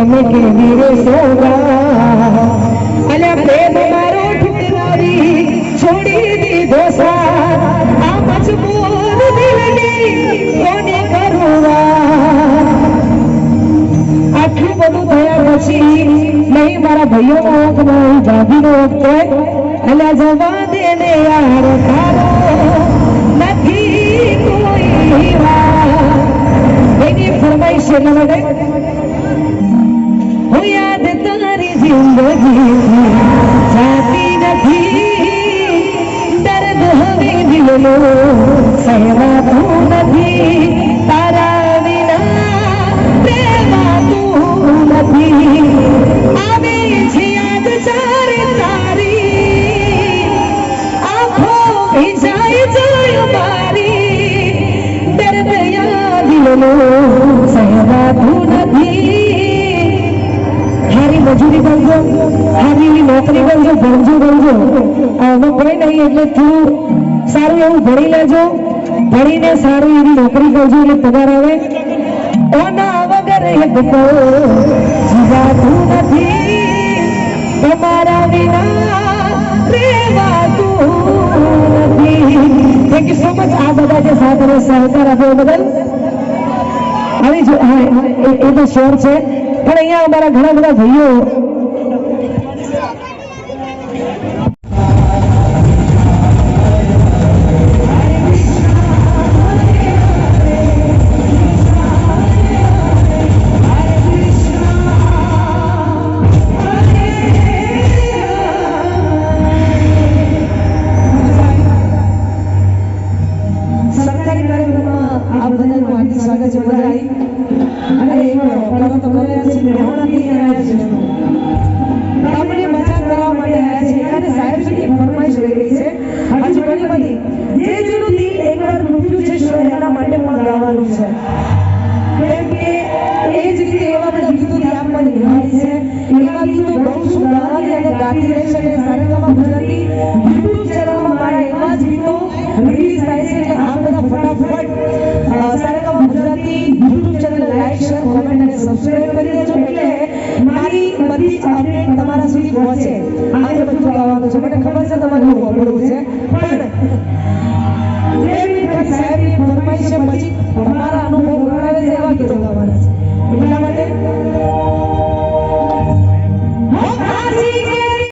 તમે કેવી રે અલ્યા પ્રેમ મારો ઠુકરાવી છોડી દીધો આ મજબૂર દિલની કોને કરુવા આટલું બધું થયા પછી નહીં મારા ભાઈઓ નો હક છે અલ્યા જવા દે યાર તારો. નથી કોઈ વાત એની ફરમાઈશ એના માટે તારી જિંદગી જાતી નથી દર્દ હવે દિલનો સહેવાતું નથી તારા વિના રહેવાતું નથી આવે છે યાદ ચારે તારી આંખો ભીંજાય જાય મારી દર્દ યા દિલનો સહેવાતું મજૂરી કરજો હારી નોકરી કરજો, ભણજો ભણજો. હવે નહીં એટલે તું સારું એવું ભણી લેજો, ભણીને સારી એવી નોકરી કરજો એટલે પગાર આવે. તમારા વિના રહેવાતું નથી. થેન્ક આ બધા જે સાથ અને સહકાર આપ્યો બદલ. આવી જો, હા, એ તો શોર છે. પણ અહીંયા અમારા ઘણા બધા ભાઈઓ સ્વાગત છે. બધા એને ગાતી રહીશ અને કાર્યક્રમમાં ગુજરાતી યુટ્યુબ ચેનલમાં મારા એવા જ ગીતો રિલીઝ થાય છે એટલે આ બધા ફટાફટ કાર્યક્રમ Gujarati YouTube channel like share comment અને સબસ્ક્રાઇબ કરી દેજો. એટલે મારી બધી જ અપડેટ તમારા સુધી પહોંચે. આજે બધું ગાવાનું છે. મને ખબર છે તમારે બહુ અઘરું છે. પણ સાહેબની ફરમાઈશ પછી તમારા અનુભવ ગણાવે છે એવા ગીતો ગાવાના છે.